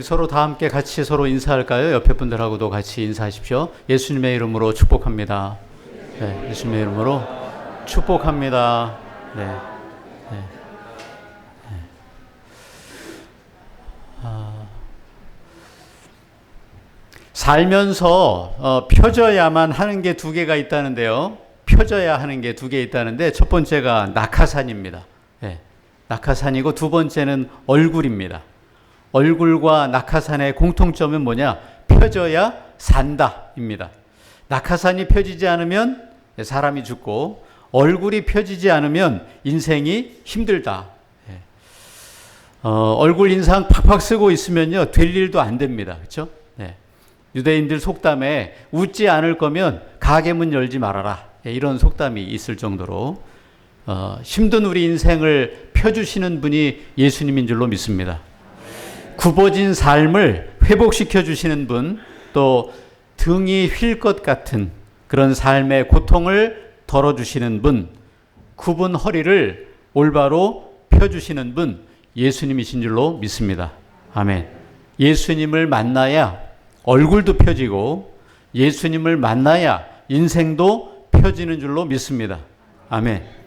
우리 서로 다 함께 같이 서로 인사할까요? 옆에 분들하고도 같이 인사하십시오. 예수님의 이름으로 축복합니다. 네, 예수님의 이름으로 축복합니다. 네. 네. 네. 아, 살면서 어, 펴져야만 하는 게 두 개가 있다는데요. 펴져야 하는 게 두 개 있다는데 첫 번째가 낙하산입니다. 네. 낙하산이고 두 번째는 얼굴입니다. 얼굴과 낙하산의 공통점은 뭐냐? 펴져야 산다입니다. 낙하산이 펴지지 않으면 사람이 죽고 얼굴이 펴지지 않으면 인생이 힘들다. 예. 어, 얼굴 인상 팍팍 쓰고 있으면요 될 일도 안 됩니다. 그렇죠? 네. 유대인들 속담에 웃지 않을 거면 가게 문 열지 말아라. 예, 이런 속담이 있을 정도로 어, 힘든 우리 인생을 펴주시는 분이 예수님인 줄로 믿습니다. 굽어진 삶을 회복시켜 주시는 분, 또 등이 휠 것 같은 그런 삶의 고통을 덜어주시는 분, 굽은 허리를 올바로 펴주시는 분, 예수님이신 줄로 믿습니다. 아멘. 예수님을 만나야 얼굴도 펴지고 예수님을 만나야 인생도 펴지는 줄로 믿습니다. 아멘.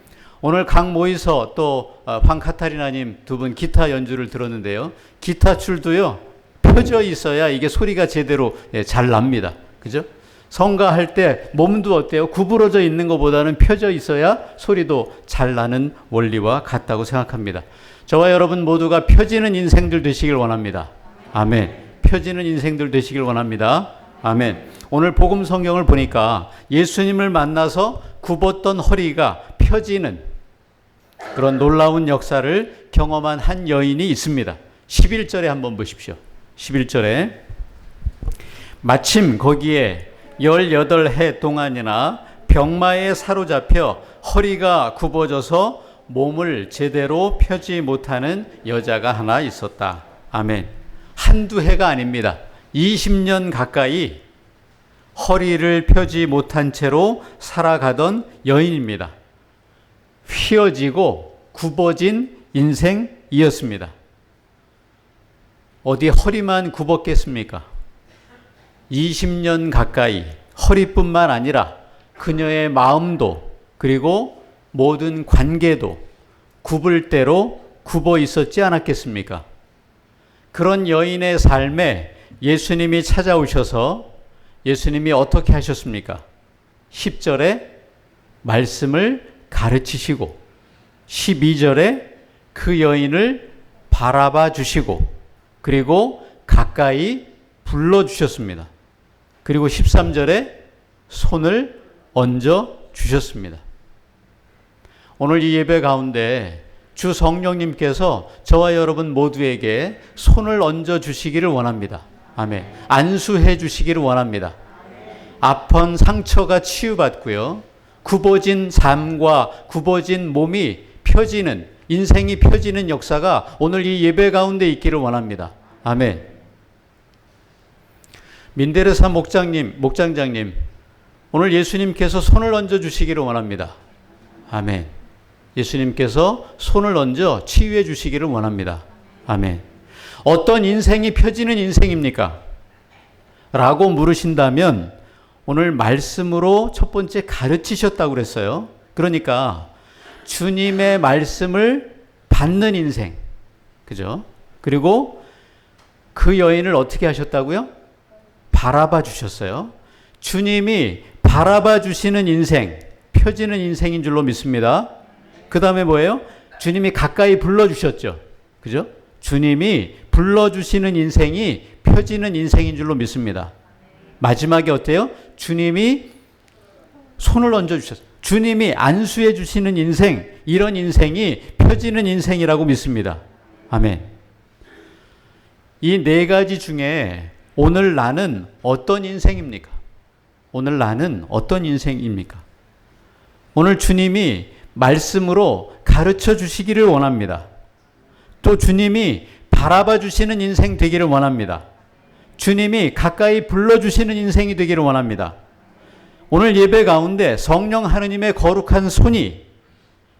오늘 강 모이서 또 어, 황카타리나님 두 분 기타 연주를 들었는데요. 기타 줄도요 펴져 있어야 이게 소리가 제대로 예, 잘 납니다. 그죠? 성가할 때 몸도 어때요? 구부러져 있는 것보다는 펴져 있어야 소리도 잘 나는 원리와 같다고 생각합니다. 저와 여러분 모두가 펴지는 인생들 되시길 원합니다. 아멘. 펴지는 인생들 되시길 원합니다. 아멘. 오늘 복음 성경을 보니까 예수님을 만나서 굽었던 허리가 펴지는 그런 놀라운 역사를 경험한 한 여인이 있습니다. 11절에 한번 보십시오. 11절에 마침 거기에 18해 동안이나 병마에 사로잡혀 허리가 굽어져서 몸을 제대로 펴지 못하는 여자가 하나 있었다. 아멘. 한두 해가 아닙니다. 20년 가까이 허리를 펴지 못한 채로 살아가던 여인입니다. 휘어지고 굽어진 인생이었습니다. 어디 허리만 굽었겠습니까? 20년 가까이 허리뿐만 아니라 그녀의 마음도 그리고 모든 관계도 굽을 대로 굽어 있었지 않았겠습니까? 그런 여인의 삶에 예수님이 찾아오셔서 예수님이 어떻게 하셨습니까? 10절에 말씀을 가르치시고 12절에 그 여인을 바라봐 주시고 그리고 가까이 불러 주셨습니다. 그리고 13절에 손을 얹어 주셨습니다. 오늘 이 예배 가운데 주 성령님께서 저와 여러분 모두에게 손을 얹어 주시기를 원합니다. 아멘. 안수해 주시기를 원합니다. 아픈 상처가 치유받고요. 굽어진 삶과 굽어진 몸이 펴지는 인생이 펴지는 역사가 오늘 이 예배 가운데 있기를 원합니다. 아멘. 민데르사 목장님, 목장장님, 오늘 예수님께서 손을 얹어 주시기를 원합니다. 아멘. 예수님께서 손을 얹어 치유해 주시기를 원합니다. 아멘. 어떤 인생이 펴지는 인생입니까? 라고 물으신다면 오늘 말씀으로 첫 번째 가르치셨다고 그랬어요. 그러니까 주님의 말씀을 받는 인생. 그죠? 그리고 그 여인을 어떻게 하셨다고요? 바라봐 주셨어요. 주님이 바라봐 주시는 인생, 펴지는 인생인 줄로 믿습니다. 그 다음에 뭐예요? 주님이 가까이 불러주셨죠. 그죠? 주님이 불러주시는 인생이 펴지는 인생인 줄로 믿습니다. 마지막에 어때요? 주님이 손을 얹어 주셨어요. 주님이 안수해 주시는 인생, 이런 인생이 펴지는 인생이라고 믿습니다. 아멘. 이 네 가지 중에 오늘 나는 어떤 인생입니까? 오늘 나는 어떤 인생입니까? 오늘 주님이 말씀으로 가르쳐 주시기를 원합니다. 또 주님이 바라봐 주시는 인생 되기를 원합니다. 주님이 가까이 불러주시는 인생이 되기를 원합니다. 오늘 예배 가운데 성령 하느님의 거룩한 손이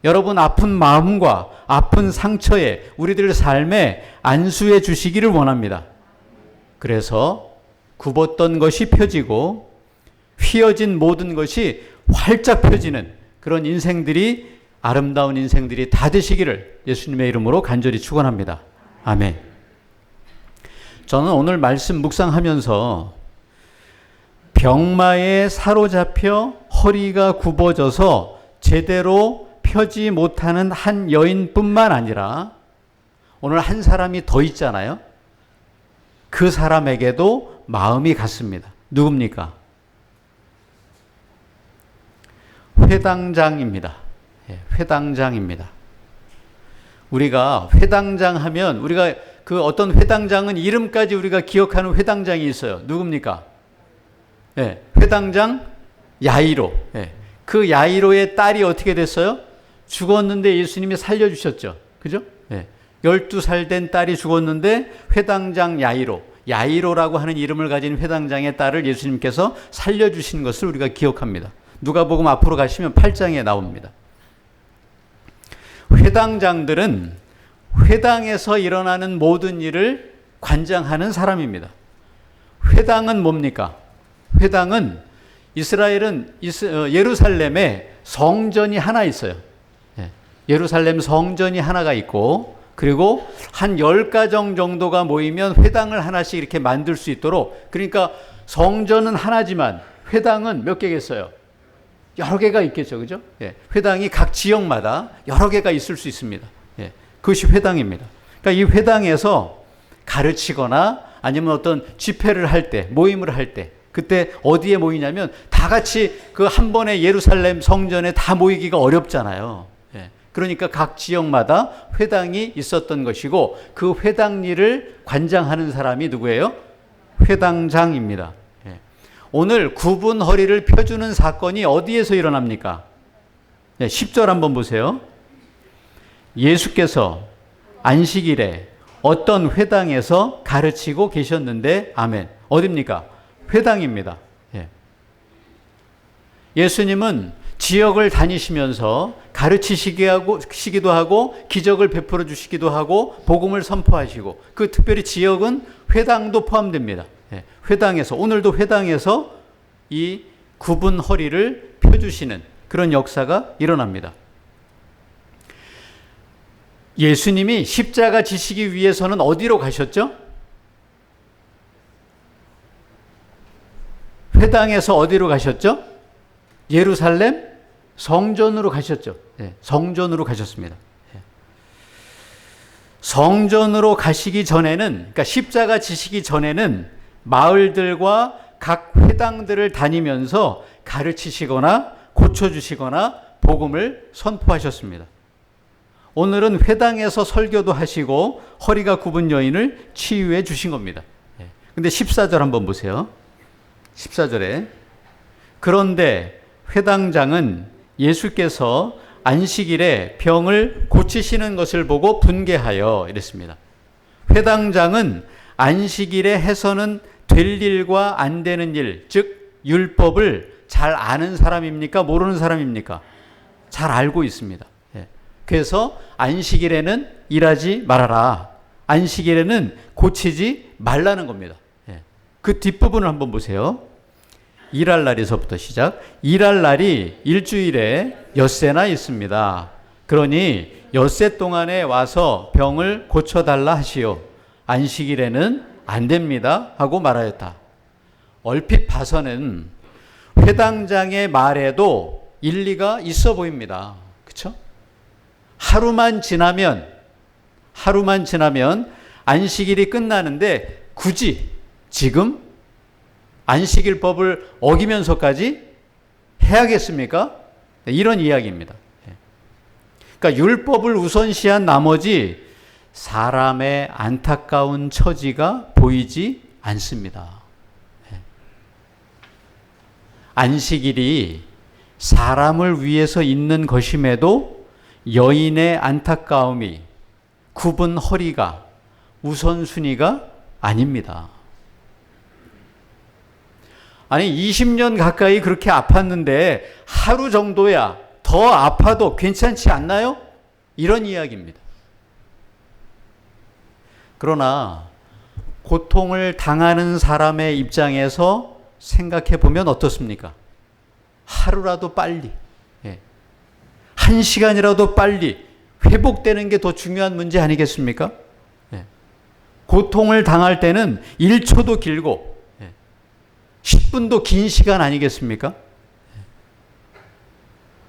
여러분 아픈 마음과 아픈 상처에 우리들 삶에 안수해 주시기를 원합니다. 그래서 굽었던 것이 펴지고 휘어진 모든 것이 활짝 펴지는 그런 인생들이 아름다운 인생들이 다 되시기를 예수님의 이름으로 간절히 축원합니다. 아멘. 저는 오늘 말씀 묵상하면서 병마에 사로잡혀 허리가 굽어져서 제대로 펴지 못하는 한 여인뿐만 아니라 오늘 한 사람이 더 있잖아요. 그 사람에게도 마음이 갔습니다. 누굽니까? 회당장입니다. 예, 회당장입니다. 우리가 회당장 하면 우리가 그 어떤 회당장은 이름까지 우리가 기억하는 회당장이 있어요. 누굽니까? 예, 회당장 야이로. 예, 그 야이로의 딸이 어떻게 됐어요? 죽었는데 예수님이 살려주셨죠. 그죠? 예, 12살 된 딸이 죽었는데 회당장 야이로. 야이로라고 하는 이름을 가진 회당장의 딸을 예수님께서 살려주신 것을 우리가 기억합니다. 누가복음 앞으로 가시면 8장에 나옵니다. 회당장들은 회당에서 일어나는 모든 일을 관장하는 사람입니다. 회당은 뭡니까? 회당은 이스라엘은 어, 예루살렘에 성전이 하나 있어요. 예, 예루살렘 성전이 하나가 있고 그리고 한 열가정 정도가 모이면 회당을 하나씩 이렇게 만들 수 있도록 그러니까 성전은 하나지만 회당은 몇 개겠어요? 여러 개가 있겠죠. 그죠? 예. 회당이 각 지역마다 여러 개가 있을 수 있습니다. 예. 그것이 회당입니다. 그러니까 이 회당에서 가르치거나 아니면 어떤 집회를 할 때, 모임을 할 때, 그때 어디에 모이냐면 다 같이 그 한 번에 예루살렘 성전에 다 모이기가 어렵잖아요. 예. 그러니까 각 지역마다 회당이 있었던 것이고 그 회당 일을 관장하는 사람이 누구예요? 회당장입니다. 오늘 굽은 허리를 펴주는 사건이 어디에서 일어납니까? 네, 10절 한번 보세요. 예수께서 안식일에 어떤 회당에서 가르치고 계셨는데, 아멘. 어딥니까? 회당입니다. 예. 예수님은 지역을 다니시면서 가르치시기도 하고 기적을 베풀어 주시기도 하고 복음을 선포하시고 그 특별히 지역은 회당도 포함됩니다. 예, 회당에서 오늘도 회당에서 이 굽은 허리를 펴주시는 그런 역사가 일어납니다. 예수님이 십자가 지시기 위해서는 어디로 가셨죠? 회당에서 어디로 가셨죠? 예루살렘 성전으로 가셨죠. 네, 성전으로 가셨습니다. 성전으로 가시기 전에는, 그러니까 십자가 지시기 전에는 마을들과 각 회당들을 다니면서 가르치시거나 고쳐주시거나 복음을 선포하셨습니다. 오늘은 회당에서 설교도 하시고 허리가 굽은 여인을 치유해 주신 겁니다. 예. 근데 14절 한번 보세요. 14절에 그런데 회당장은 예수께서 안식일에 병을 고치시는 것을 보고 분개하여 이랬습니다. 회당장은 안식일에 해서는 될 일과 안 되는 일, 즉 율법을 잘 아는 사람입니까? 모르는 사람입니까? 잘 알고 있습니다. 예. 그래서 안식일에는 일하지 말아라. 안식일에는 고치지 말라는 겁니다. 예. 그 뒷부분을 한번 보세요. 일할 날에서부터 시작. 일할 날이 일주일에 엿새나 있습니다. 그러니 엿새 동안에 와서 병을 고쳐달라 하시오. 안식일에는 안 됩니다. 하고 말하였다. 얼핏 봐서는 회당장의 말에도 일리가 있어 보입니다. 그쵸? 하루만 지나면, 하루만 지나면 안식일이 끝나는데 굳이 지금 안식일 법을 어기면서까지 해야겠습니까? 네, 이런 이야기입니다. 예. 그러니까 율법을 우선시한 나머지 사람의 안타까운 처지가 보이지 않습니다. 예. 안식일이 사람을 위해서 있는 것임에도 여인의 안타까움이 굽은 허리가 우선순위가 아닙니다. 아니 20년 가까이 그렇게 아팠는데 하루 정도야 더 아파도 괜찮지 않나요? 이런 이야기입니다. 그러나 고통을 당하는 사람의 입장에서 생각해 보면 어떻습니까? 하루라도 빨리, 예. 한 시간이라도 빨리 회복되는 게 더 중요한 문제 아니겠습니까? 예. 고통을 당할 때는 1초도 길고, 예. 10분도 긴 시간 아니겠습니까? 예.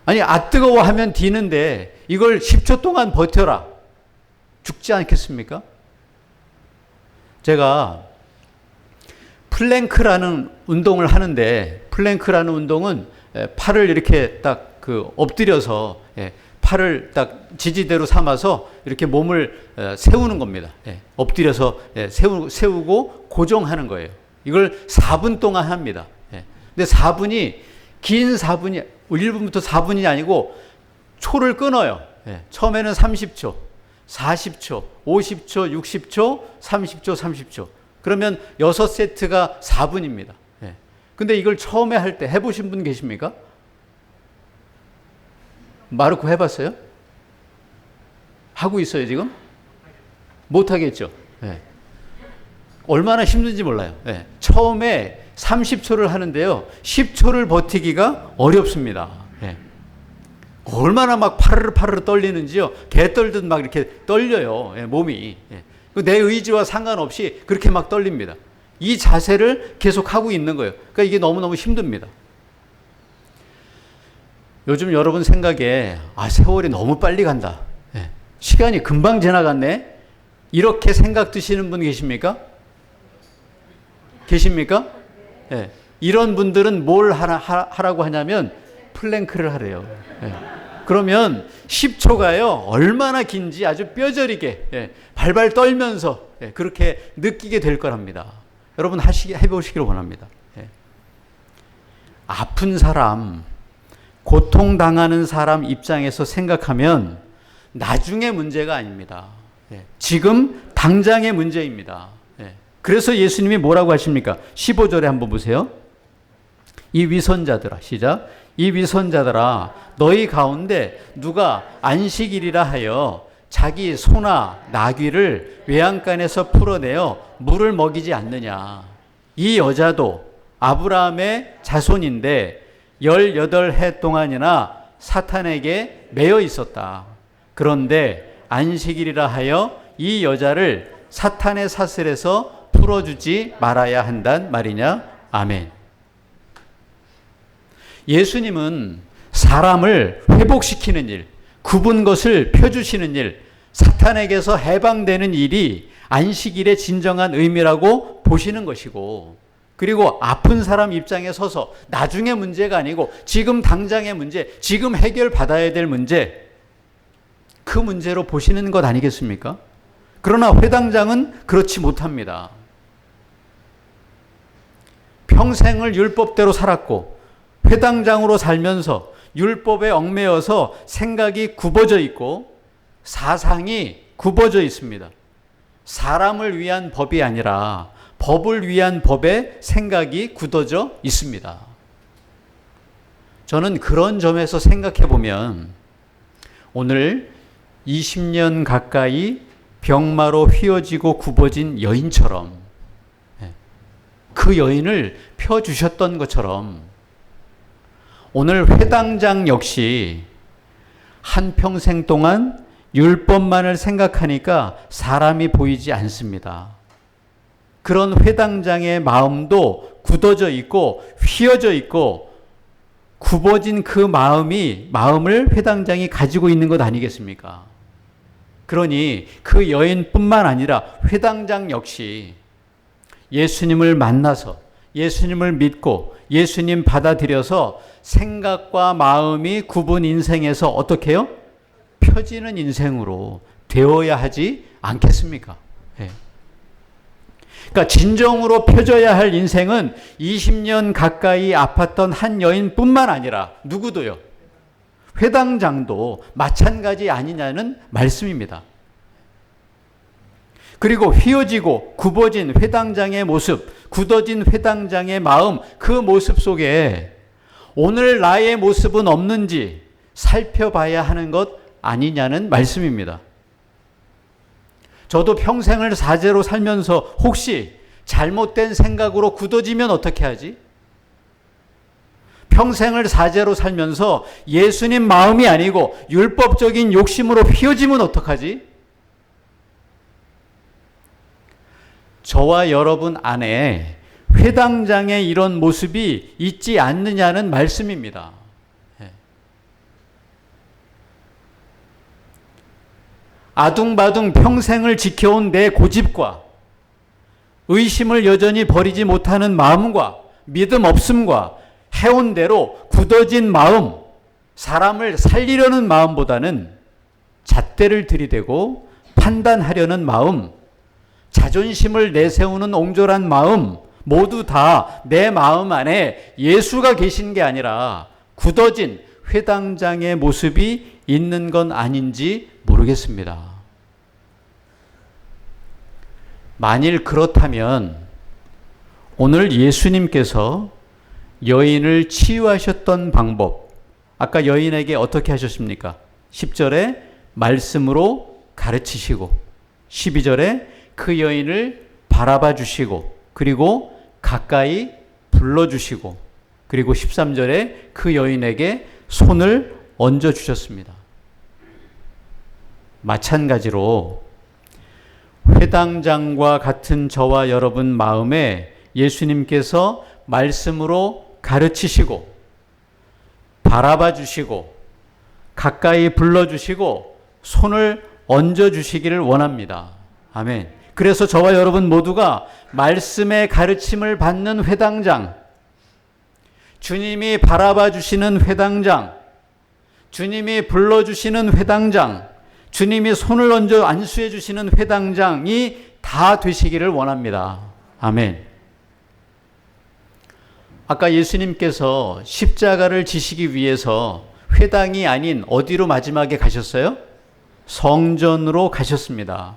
아니, 아 뜨거워 하면 디는데 이걸 10초 동안 버텨라. 죽지 않겠습니까? 제가 플랭크라는 운동을 하는데 플랭크라는 운동은 팔을 이렇게 딱 그 엎드려서 예, 팔을 딱 지지대로 삼아서 이렇게 몸을 세우는 겁니다. 예, 엎드려서 예, 세우, 세우고 고정하는 거예요. 이걸 4분 동안 합니다. 근데 4분이 긴 4분이 1분부터 4분이 아니고 초를 끊어요. 처음에는 30초, 40초, 50초, 60초, 30초, 30초. 그러면 6세트가 4분입니다. 예. 근데 이걸 처음에 할 때 해보신 분 계십니까? 마르코 해봤어요? 하고 있어요, 지금? 못하겠죠. 예. 얼마나 힘든지 몰라요. 예. 처음에 30초를 하는데요. 10초를 버티기가 어렵습니다. 예. 얼마나 막 파르르 파르르 떨리는지요. 개 떨듯 막 이렇게 떨려요. 예, 몸이. 예. 내 의지와 상관없이 그렇게 막 떨립니다. 이 자세를 계속 하고 있는 거예요. 그러니까 이게 너무너무 힘듭니다. 요즘 여러분 생각에 아 세월이 너무 빨리 간다. 예. 시간이 금방 지나갔네. 이렇게 생각 드시는 분 계십니까? 계십니까? 예. 이런 분들은 뭘 하라, 하라고 하냐면 플랭크를 하래요. 예. 그러면 10초가요 얼마나 긴지 아주 뼈저리게 예. 발발 떨면서 예. 그렇게 느끼게 될 거랍니다. 여러분 하시 해보시기를 원합니다. 예. 아픈 사람 고통당하는 사람 입장에서 생각하면 나중에 문제가 아닙니다. 예. 지금 당장의 문제입니다. 예. 그래서 예수님이 뭐라고 하십니까? 15절에 한번 보세요. 이 위선자들아, 시작. 이 위선자들아, 너희 가운데 누가 안식일이라 하여 자기 소나 나귀를 외양간에서 풀어내어 물을 먹이지 않느냐. 이 여자도 아브라함의 자손인데 18해 동안이나 사탄에게 매여 있었다. 그런데 안식일이라 하여 이 여자를 사탄의 사슬에서 풀어주지 말아야 한단 말이냐? 아멘. 예수님은 사람을 회복시키는 일, 굽은 것을 펴주시는 일, 사탄에게서 해방되는 일이 안식일의 진정한 의미라고 보시는 것이고, 그리고 아픈 사람 입장에 서서 나중에 문제가 아니고 지금 당장의 문제, 지금 해결받아야 될 문제, 그 문제로 보시는 것 아니겠습니까? 그러나 회당장은 그렇지 못합니다. 평생을 율법대로 살았고, 회당장으로 살면서 율법에 얽매여서 생각이 굽어져 있고, 사상이 굽어져 있습니다. 사람을 위한 법이 아니라 법을 위한 법에 생각이 굳어져 있습니다. 저는 그런 점에서 생각해 보면 오늘 20년 가까이 병마로 휘어지고 굽어진 여인처럼 예, 그 여인을 펴주셨던 것처럼 오늘 회당장 역시 한평생 동안 율법만을 생각하니까 사람이 보이지 않습니다. 그런 회당장의 마음도 굳어져 있고 휘어져 있고 굽어진 그 마음이 마음을 회당장이 가지고 있는 것 아니겠습니까? 그러니 그 여인뿐만 아니라 회당장 역시 예수님을 만나서 예수님을 믿고 예수님 받아들여서 생각과 마음이 굽은 인생에서 어떻게 해요? 펴지는 인생으로 되어야 하지 않겠습니까? 네. 그러니까 진정으로 펴져야 할 인생은 20년 가까이 아팠던 한 여인뿐만 아니라 누구도요. 회당장도 마찬가지 아니냐는 말씀입니다. 그리고 휘어지고 굽어진 회당장의 모습, 굳어진 회당장의 마음, 그 모습 속에 오늘 나의 모습은 없는지 살펴봐야 하는 것 아니냐는 말씀입니다. 저도 평생을 사제로 살면서 혹시 잘못된 생각으로 굳어지면 어떻게 하지? 평생을 사제로 살면서 예수님 마음이 아니고 율법적인 욕심으로 휘어지면 어떡하지? 저와 여러분 안에 회당장의 이런 모습이 있지 않느냐는 말씀입니다. 예. 아둥바둥 평생을 지켜온 내 고집과 의심을 여전히 버리지 못하는 마음과 믿음 없음과 해온 대로 굳어진 마음, 사람을 살리려는 마음보다는 잣대를 들이대고 판단하려는 마음, 자존심을 내세우는 옹졸한 마음, 모두 다 내 마음 안에 예수가 계신 게 아니라 굳어진 회당장의 모습이 있는 건 아닌지 모르겠습니다. 만일 그렇다면 오늘 예수님께서 여인을 치유하셨던 방법, 아까 여인에게 어떻게 하셨습니까? 10절에 말씀으로 가르치시고, 12절에 그 여인을 바라봐 주시고, 그리고 가까이 불러 주시고, 그리고 13절에 그 여인에게 손을 얹어 주셨습니다. 마찬가지로 회당장과 같은 저와 여러분 마음에 예수님께서 말씀으로 가르치시고 바라봐 주시고 가까이 불러 주시고 손을 얹어 주시기를 원합니다. 아멘. 그래서 저와 여러분 모두가 말씀의 가르침을 받는 회당장 주님이 바라봐 주시는 회당장 주님이 불러 주시는 회당장 주님이 손을 얹어 안수해 주시는 회당장이 다 되시기를 원합니다. 아멘. 아까 예수님께서 십자가를 지시기 위해서 회당이 아닌 어디로 마지막에 가셨어요? 성전으로 가셨습니다.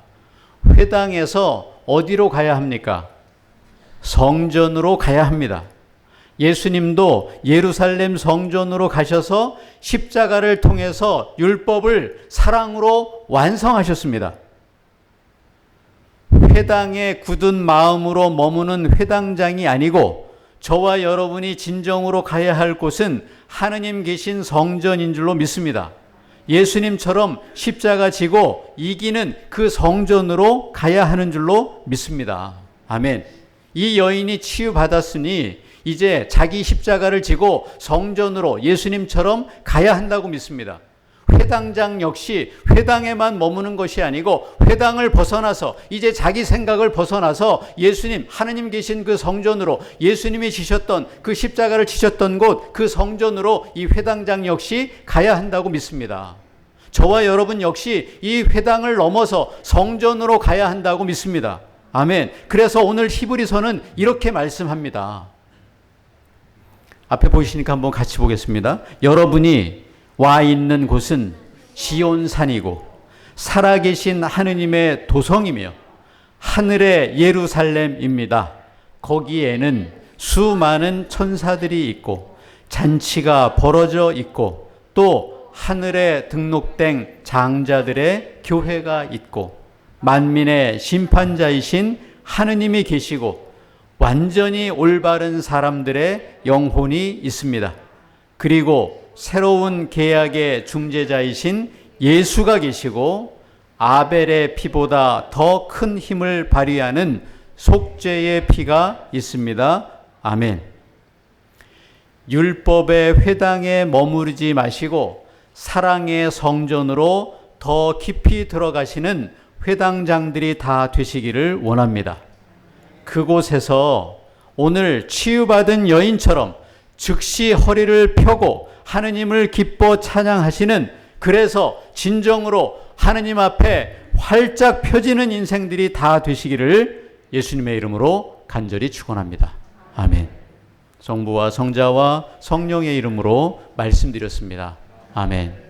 회당에서 어디로 가야 합니까? 성전으로 가야 합니다. 예수님도 예루살렘 성전으로 가셔서 십자가를 통해서 율법을 사랑으로 완성하셨습니다. 회당에 굳은 마음으로 머무는 회당장이 아니고 저와 여러분이 진정으로 가야 할 곳은 하느님 계신 성전인 줄로 믿습니다. 예수님처럼 십자가 지고 이기는 그 성전으로 가야 하는 줄로 믿습니다. 아멘. 이 여인이 치유받았으니 이제 자기 십자가를 지고 성전으로 예수님처럼 가야 한다고 믿습니다. 회당장 역시 회당에만 머무는 것이 아니고 회당을 벗어나서 이제 자기 생각을 벗어나서 예수님 하느님 계신 그 성전으로 예수님이 지셨던 그 십자가를 지셨던 곳 그 성전으로 이 회당장 역시 가야 한다고 믿습니다. 저와 여러분 역시 이 회당을 넘어서 성전으로 가야 한다고 믿습니다. 아멘. 그래서 오늘 히브리서는 이렇게 말씀합니다. 앞에 보이시니까 한번 같이 보겠습니다. 여러분이 와 있는 곳은 시온산이고 살아계신 하느님의 도성이며 하늘의 예루살렘입니다. 거기에는 수많은 천사들이 있고 잔치가 벌어져 있고 또 하늘에 등록된 장자들의 교회가 있고 만민의 심판자이신 하느님이 계시고 완전히 올바른 사람들의 영혼이 있습니다. 그리고 새로운 계약의 중재자이신 예수가 계시고 아벨의 피보다 더 큰 힘을 발휘하는 속죄의 피가 있습니다. 아멘. 율법의 회당에 머무르지 마시고 사랑의 성전으로 더 깊이 들어가시는 회당장들이 다 되시기를 원합니다. 그곳에서 오늘 치유받은 여인처럼 즉시 허리를 펴고 하느님을 기뻐 찬양하시는 그래서 진정으로 하느님 앞에 활짝 펴지는 인생들이 다 되시기를 예수님의 이름으로 간절히 축원합니다. 아멘. 성부와 성자와 성령의 이름으로 말씀드렸습니다. 아멘.